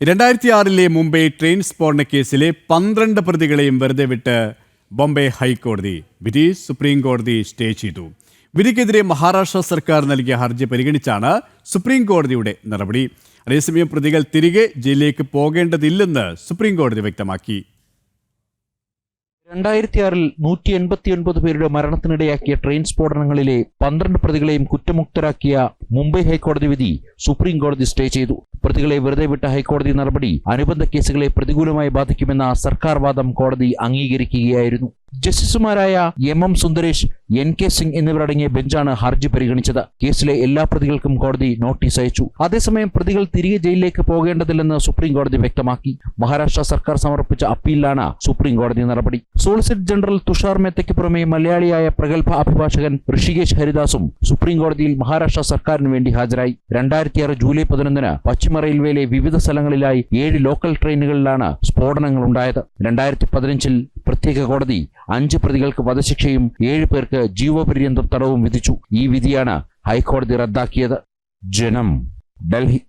രണ്ടായിരത്തി ആറിലെ മുംബൈ ട്രെയിൻ സ്ഫോടന കേസിലെ പന്ത്രണ്ട് പ്രതികളെയും വെറുതെ വിട്ട് ബോംബെ ഹൈക്കോടതി വിധി സുപ്രീം കോടതി സ്റ്റേ ചെയ്തു. വിധിക്കെതിരെ മഹാരാഷ്ട്ര സർക്കാർ നൽകിയ ഹർജി പരിഗണിച്ചാണ് സുപ്രീം കോടതിയുടെ നടപടി. അതേസമയം പ്രതികൾ തിരികെ ജയിലിലേക്ക് പോകേണ്ടതില്ലെന്ന് സുപ്രീം കോടതി വ്യക്തമാക്കി. രണ്ടായിരത്തി ആറിൽ നൂറ്റി എൺപത്തിയൊൻപത് പേരുടെ മരണത്തിനിടയാക്കിയ ട്രെയിൻ സ്ഫോടനങ്ങളിലെ പന്ത്രണ്ട് പ്രതികളെയും കുറ്റമുക്തരാക്കിയ മുംബൈ ഹൈക്കോടതി വിധി സുപ്രീം കോടതി സ്റ്റേ ചെയ്തു. പ്രതികളെ വെറുതെ വിട്ട ഹൈക്കോടതി നടപടി അനുബന്ധ കേസുകളെ പ്രതികൂലമായി ബാധിക്കുമെന്ന സർക്കാർ വാദം കോടതി അംഗീകരിക്കുകയായിരുന്നു. ജസ്റ്റിസുമാരായ M M Sundresh N K Singh എന്നിവരടങ്ങിയ ബെഞ്ചാണ് ഹർജി പരിഗണിച്ചത്. കേസിലെ എല്ലാ പ്രതികൾക്കും കോടതി നോട്ടീസ് അയച്ചു. അതേസമയം പ്രതികൾ തിരികെ ജയിലിലേക്ക് പോകേണ്ടതില്ലെന്ന് സുപ്രീം കോടതി വ്യക്തമാക്കി. മഹാരാഷ്ട്ര സർക്കാർ സമർപ്പിച്ച അപ്പീലിലാണ് സുപ്രീം കോടതി നടപടി. സോളിസിറ്റർ ജനറൽ തുഷാർ മേത്തയ്ക്ക് പുറമെ മലയാളിയായ പ്രഗത്ഭ അഭിഭാഷകൻ ഋഷികേശ് ഹരിദാസും സുപ്രീം കോടതിയിൽ മഹാരാഷ്ട്ര സർക്കാരിന് വേണ്ടി ഹാജരായി. രണ്ടായിരത്തിയാറ് ജൂലൈ പതിനൊന്നിന് പശ്ചിമ റെയിൽവേയിലെ വിവിധ സ്ഥലങ്ങളിലായി ഏഴ് ലോക്കൽ ട്രെയിനുകളിലാണ് സ്ഫോടനങ്ങൾ ഉണ്ടായത് രണ്ടായിരത്തി പതിനഞ്ചിൽ പ്രത്യേക കോടതി അഞ്ച് പ്രതികൾക്ക് വധശിക്ഷയും ഏഴ് പേർക്ക് ജീവപര്യന്തം തടവും വിധിച്ചു. ഈ വിധിയാണ് ഹൈക്കോടതി റദ്ദാക്കിയത്. ജനം ഡൽഹി.